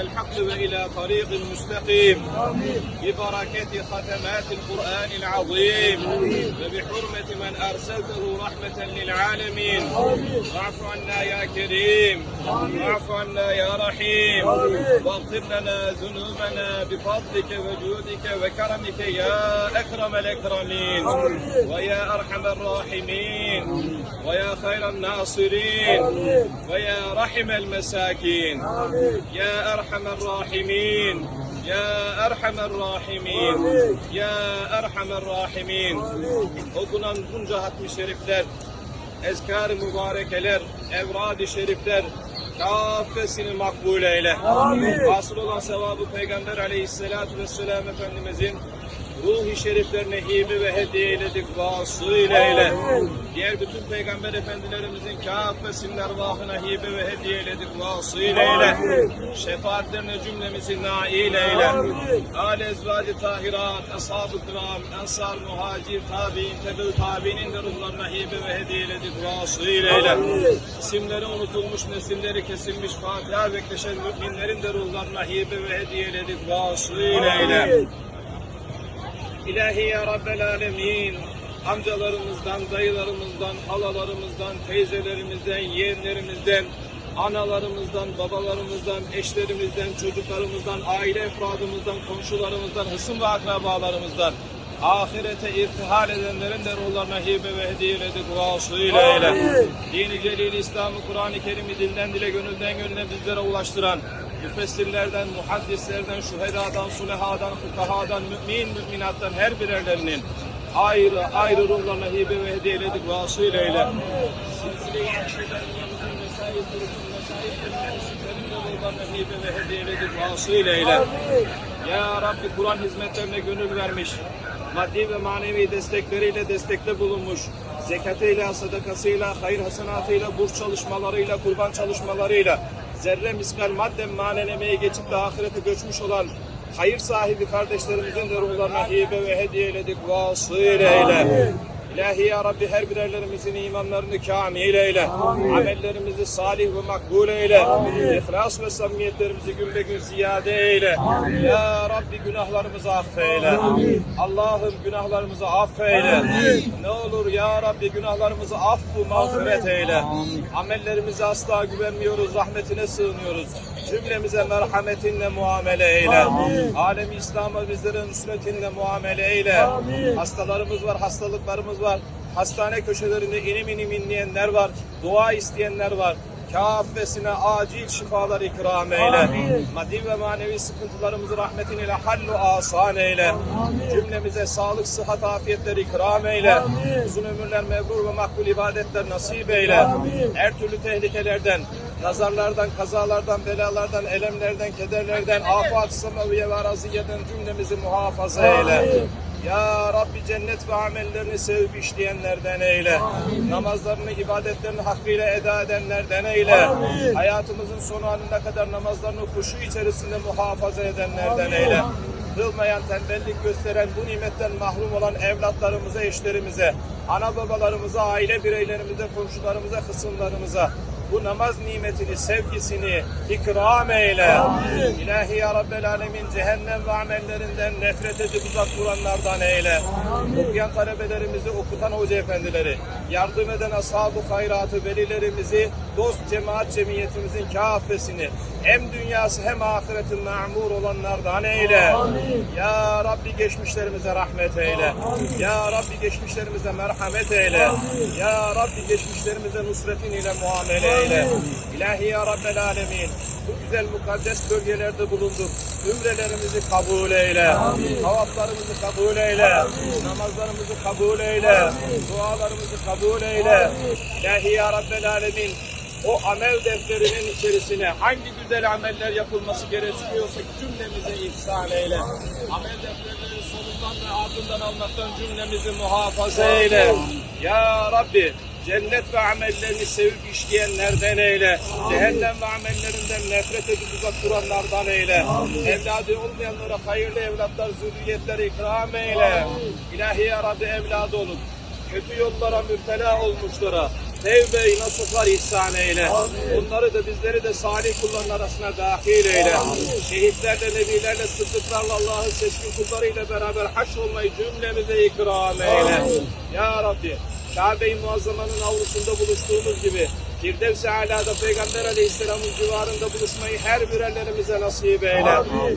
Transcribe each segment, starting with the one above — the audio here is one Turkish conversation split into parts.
الحق وإلى طريق مستقيم. ببركة ختمات القرآن العظيم. وبحرمة من أرسلته رحمة للعالمين. واعف عنا يا كريم. واعف عنا يا رحيم. واغفر لنا ذنوبنا بفضلك وجودك وكرمك يا أكرم الأكرمين. ويا أرحم الراحمين. ويا خير الناصرين. ويا رحم المساكين. يا أرحم الراحمين يا أرحم الراحمين يا أرحم الراحمين okunan bunca hatmi şerifler, ezkar-ı mübarekeler, evrad-ı şerifler, kafesini makbul eyle. Asıl olan sevabı Peygamber aleyhissalatu vesselam Efendimizin ruhi şeriflerine hibe ve hediye eyledik vasıyla eyle. Diğer bütün peygamber efendilerimizin kafesinin ervahına hibe ve hediye eyledik vasıyla eyle. Şefaatlerine cümlemizi nail eyle. Âle ezvacı tahirat, ashab-ı kiram, ensar, muhacir, tabi'in, tebe tabi'nin de ruhlarına hibe ve hediye eyledik vasıyla eyle. İsimleri unutulmuş, nesilleri kesilmiş, Fatiha bekleşen müminlerin de ruhlarına hibe ve hediye eyledik vasıyla eyle. İlahi ya Rabbel Alemin, amcalarımızdan, dayılarımızdan, halalarımızdan, teyzelerimizden, yeğenlerimizden, analarımızdan, babalarımızdan, eşlerimizden, çocuklarımızdan, aile efradımızdan, komşularımızdan, hısım ve akrabalarımızdan, ahirete irtihal edenlerin de ruhlarına hibe ve hediye eyledik vasıyla eyle. Dini celil İslam'ı Kur'an-ı Kerim'i dilden dile, gönülden gönüle bizlere ulaştıran, müfessirlerden, muhaddislerden, şühedadan, sulehadan, fukahadan, mümin, müminattan her birerlerinin ayrı ayrı ruhlarına hibe ve hediye eyledik vasıyla eyle. Ya Rabbi Kur'an hizmetlerine gönül vermiş, maddi ve manevi destekleriyle destekte bulunmuş, zekatıyla, sadakasıyla, hayır hasenatıyla, burs çalışmalarıyla, kurban çalışmalarıyla, zerre miskal madden manelemeye geçip de ahirete göçmüş olan hayır sahibi kardeşlerimizin de ruhlarına hibe ve hediye eyledik vasıyla eyle. İlahi ya Rabbi her birerlerimizin imanlarını kamil eyle. Amellerimizi salih ve makbul eyle. İhlas ve samimiyetlerimizi gün be gün ziyade eyle. Ya Rabbi günahlarımızı affeyle. Allah'ım günahlarımızı affeyle. Ne olur ya Rabbi günahlarımızı affu mağfiret eyle. Amellerimize asla güvenmiyoruz, rahmetine sığınıyoruz. Cümlemize merhametinle muamele eyle. Alemi İslam'a bizlere nusretinle muamele eyle. Hastalarımız var, hastalıklarımız var. Hastane köşelerinde inim inim inleyenler var. Dua isteyenler var. Kâffesine acil şifalar ikram eyle. Maddi ve manevi sıkıntılarımızı rahmetin ile hallu asan eyle. Cümlemize sağlık, sıhhat, afiyetler ikram eyle. Uzun ömürler, mebrur ve makbul ibadetler nasip eyle. Her türlü tehlikelerden, nazarlardan, kazalardan, belalardan, elemlerden, kederlerden, afat, semaviye ve araziyeden cümlemizi muhafaza eyle. Ya Rabbi cennet ve amellerini sevip işleyenlerden eyle. Namazlarını, ibadetlerini hakkıyla eda edenlerden eyle. Hayatımızın son anına kadar namazlarını kuşu içerisinde muhafaza edenlerden eyle. Kılmayan, tembellik gösteren, bu nimetten mahrum olan evlatlarımıza, eşlerimize, ana babalarımıza, aile bireylerimize, komşularımıza, kısımlarımıza, bu namaz nimetini, sevgisini ikram eyle. İlahi ya Rabbel Alemin cehennem ve amellerinden nefret edip uzak duranlardan eyle. Okuyan talebelerimizi, okutan hoca efendileri, yardım eden ashab-ı hayratı, velilerimizi, dost cemaat cemiyetimizin kafesini, hem dünyası hem ahireti ma'mur olanlardan eyle. Ya Rabbi geçmişlerimize rahmet eyle. Ya Rabbi geçmişlerimize merhamet eyle. Ya Rabbi geçmişlerimize nusretin ile muamele eyle. İlahi ya Rabbel Alemin. Bu güzel mukaddes bölgelerde bulunduk. Ümrelerimizi kabul eyle. Tavaflarımızı kabul eyle. Namazlarımızı kabul eyle. Dualarımızı kabul eyle. İlahi ya Rabbel Alemin o amel defterinin içerisine hangi güzel ameller yapılması gerekiyorsa cümlemize ihsan eyle. Amel defterlerinin sonundan ve ardından almaktan cümlemizi muhafaza eyle. Ya Rabbi cennet ve amellerini sevip işleyenlerden eyle. Cehennem ve amellerinden nefret edip uzak duranlardan eyle. Evladı olmayanlara hayırlı evlatlar, zürriyetler ikram eyle. İlahi ya Rabbi evladı olun kötü yollara müptela olmuşlara, tevbe-i nasuhlar ihsan eyle. Onları da bizleri de salih kulların arasına dahil eyle. Şehitlerle, nebilerle, sıddıklarla Allah'ın seçkin kullarıyla beraber haşrolmayı cümlemize ikram eyle. Ya Rabbi, Kabe-i Muazzama'nın avlusunda buluştuğumuz gibi Firdevs-i Ala'da Peygamber Aleyhisselam'ın civarında buluşmayı her birerlerimize nasip eyle.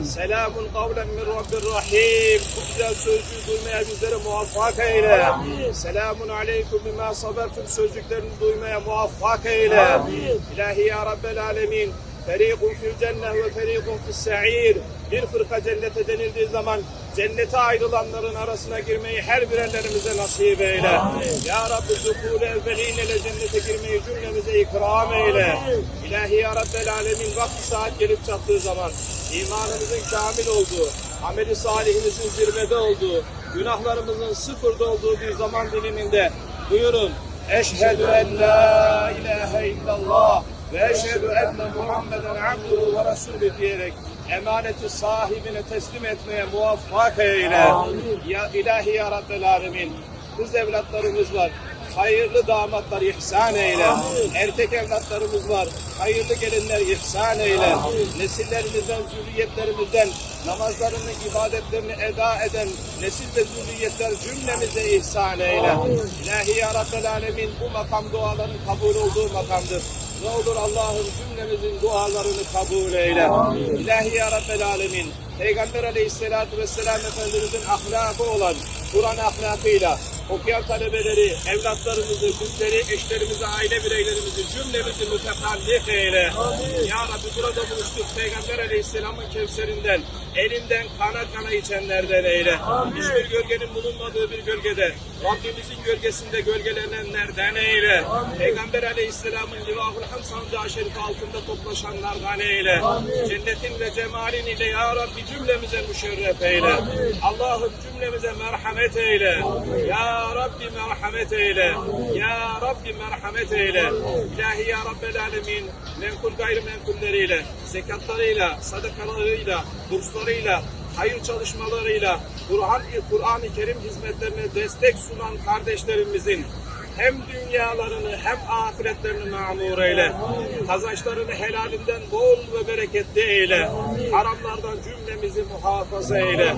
Selamun kavlen min Rabbir Rahim. Bu güzel sözcüğü duymaya bizleri muvaffak eyle. Selamun aleyküm bima sabertum sözcüklerini duymaya muvaffak eyle. İlahi ya Rabbel Alemin. Ferikun fil cennet ve ferikun fis sa'ir. Bir fırka cennete denildiği zaman cennete ayrılanların arasına girmeyi her birerlerimize nasip eyle. Ya Rabbi zukûle evvelin ile cennete girmeyi cümlemize ikram eyle. İlahi ya Rabbel Alemin vakti saat gelip çattığı zaman imanımızın kamil olduğu, ameli salihimizin zirvede olduğu, günahlarımızın sıfırda olduğu bir zaman diliminde buyurun. Eşhedü en la ilahe illallah ve eşhedü enne Muhammeden abduhu ve resulü diyerek emaneti sahibine teslim etmeye muvaffak eyle. Ya ilahi ya Rabbel alemin. Kız evlatlarımız var. Hayırlı damatlar ihsan eyle. Erkek evlatlarımız var. Hayırlı gelinler ihsan eyle. Nesillerimizden, zürriyetlerimizden namazlarını, ibadetlerini eda eden nesil ve zürriyetler cümlemize ihsan eyle. İlahi ya Rabbel alemin bu makam duaların kabul olduğu makamdır. Ne olur Allah'ım cümlemizin dualarını kabul eyle. İlahi ya Rabbel Alemin. Peygamber Aleyhisselatü Vesselam Efendimizin ahlakı olan Kur'an ahlakıyla okuyan talebeleri, evlatlarımızı, bizleri, eşlerimizi, aile bireylerimizi cümlemizi mütekallik eyle. Ya Rabbi burada buluştuk Peygamber Aleyhisselam'ın kevserinden, elinden kana kana içenlerden eyle. Hiçbir gölgenin bulunmadığı bir gölgede, Rabbimizin gölgesinde gölgelenenlerden eyle. Peygamber Aleyhisselam'ın livahul ham sancağı şerif altında toplaşanlardan eyle. Cennetin ve cemalin ile ya Rabbi cümlemize müşerref eyle. Allah'ım cümlemize merhamet eyle. Ya Rabbi merhamet eyle. Ya Rabbi merhamet eyle. İlahi ya Rabbel alemin menkul gayrimenkulleriyle, zekatlarıyla, sadakalarıyla, burslarıyla, hayır çalışmalarıyla, Kur'an Kur'an-ı Kerim hizmetlerine destek sunan kardeşlerimizin hem dünyalarını hem ahiretlerini mamur eyle. Kazançlarını helalinden bol ve bereketli eyle. Haramlardan cümlemizi muhafaza eyle.